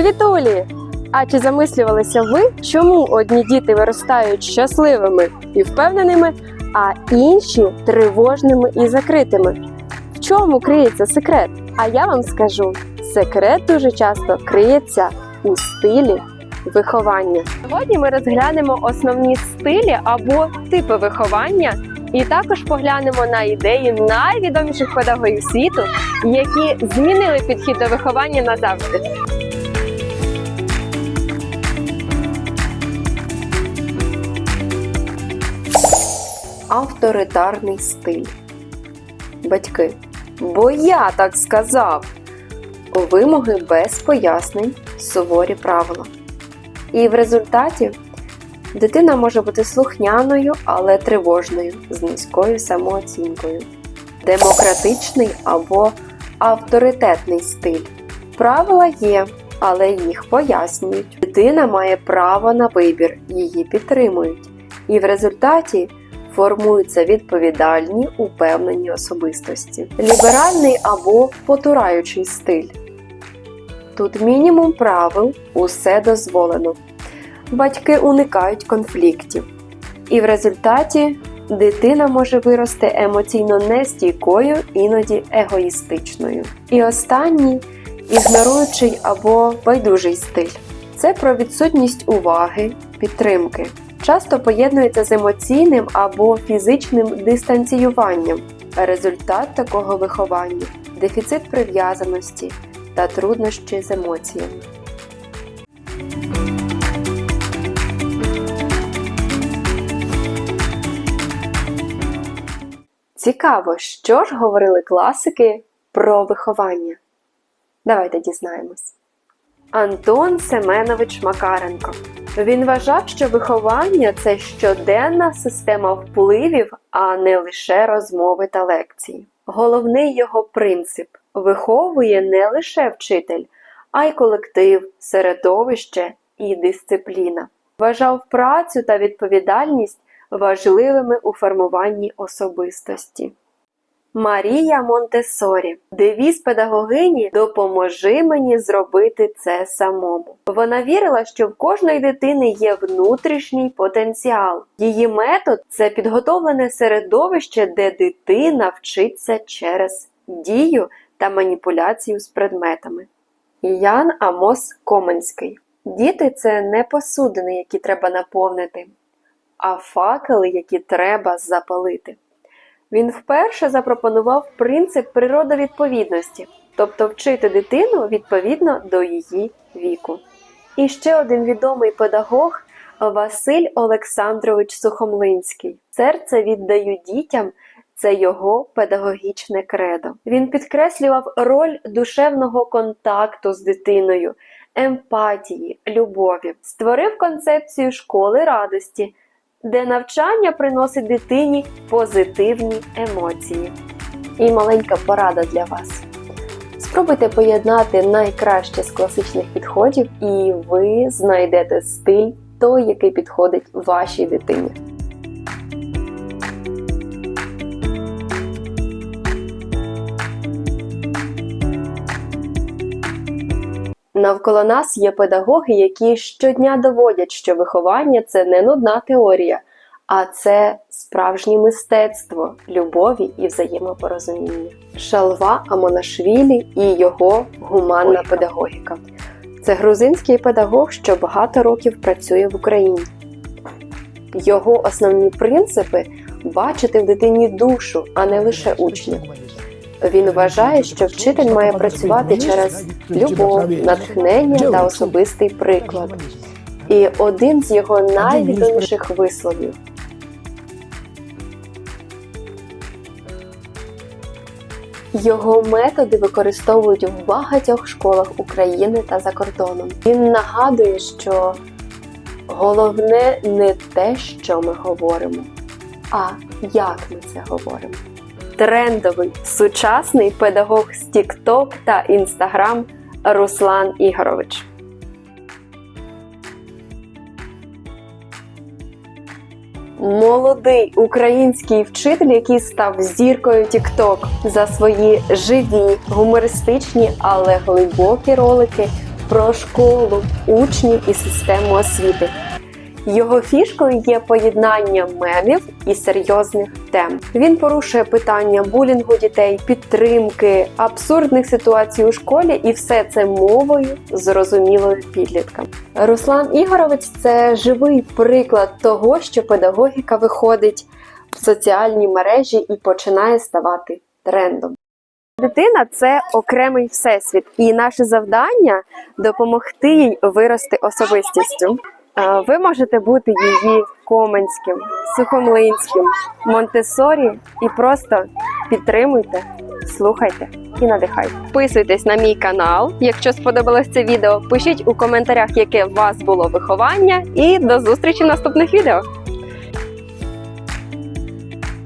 Привітулі! А чи замислювалися ви, чому одні діти виростають щасливими і впевненими, а інші тривожними і закритими? В чому криється секрет? А я вам скажу: секрет дуже часто криється у стилі виховання. Сьогодні ми розглянемо основні стилі або типи виховання, і також поглянемо на ідеї найвідоміших педагогів світу, які змінили підхід до виховання назавжди. Авторитарний стиль. Батьки. Бо я так сказав. Вимоги без пояснень, суворі правила. І в результаті дитина може бути слухняною, але тривожною, з низькою самооцінкою. Демократичний або авторитетний стиль. Правила є, але їх пояснюють. Дитина має право на вибір, її підтримують. І в результаті формуються відповідальні, упевнені особистості. Ліберальний або потураючий стиль. Тут мінімум правил, усе дозволено. Батьки уникають конфліктів. І в результаті дитина може вирости емоційно нестійкою, іноді егоїстичною. І останній ігноруючий або байдужий стиль. Це про відсутність уваги, підтримки. Часто поєднується з емоційним або фізичним дистанціюванням. Результат такого виховання дефіцит прив'язаності та труднощі з емоціями. Цікаво, що ж говорили класики про виховання. Давайте дізнаємось. Антон Семенович Макаренко. Він вважав, що виховання це щоденна система впливів, а не лише розмови та лекції. Головний його принцип виховує не лише вчитель, а й колектив, середовище і дисципліна. Вважав працю та відповідальність важливими у формуванні особистості. Марія Монтесорі. Девіз педагогині Допоможи мені зробити це самому. Вона вірила, що в кожної дитини є внутрішній потенціал. Її метод це підготовлене середовище, де дитина вчиться через дію та маніпуляцію з предметами. Ян Амос Коменський. Діти це не посудини, які треба наповнити, а факели, які треба запалити. Він вперше запропонував принцип природовідповідності, тобто вчити дитину відповідно до її віку. І ще один відомий педагог Василь Олександрович Сухомлинський. Серце віддаю дітям. Це його педагогічне кредо. Він підкреслював роль душевного контакту з дитиною, емпатії, любові, створив концепцію школи радості, де навчання приносить дитині позитивні емоції. І маленька порада для вас. Спробуйте поєднати найкраще з класичних підходів, і ви знайдете стиль той, який підходить вашій дитині. Навколо нас є педагоги, які щодня доводять, що виховання це не нудна теорія, а це справжнє мистецтво любові і взаємопорозуміння. Шалва Амонашвілі і його гуманна педагогіка. Це грузинський педагог, що багато років працює в Україні. Його основні принципи бачити в дитині душу, а не лише учня. Він вважає, що вчитель має працювати через любов, натхнення та особистий приклад. І один з його найвідоміших висловів. Його методи використовують в багатьох школах України та за кордоном. Він нагадує, що головне не те, що ми говоримо, а як ми це говоримо трендовий сучасний педагог з TikTok та Instagram Руслан Ігорович. Молодий український вчитель, який став зіркою TikTok за свої живі, гумористичні, але глибокі ролики про школу, учнів і систему освіти. Його фішкою є поєднання мемів і серйозних тем. Він порушує питання булінгу дітей, підтримки, абсурдних ситуацій у школі, і все це мовою зрозумілою підліткам. Руслан Ігорович це живий приклад того, що педагогіка виходить в соціальні мережі і починає ставати трендом. Дитина це окремий всесвіт, і наше завдання допомогти їй вирости особистістю. Ви можете бути її Коменським, Сухомлинським, Монтесорі і просто підтримуйте, слухайте і надихайте. Підписуйтесь на мій канал, якщо сподобалось це відео. Пишіть у коментарях, яке у вас було виховання, і до зустрічі в наступних відео.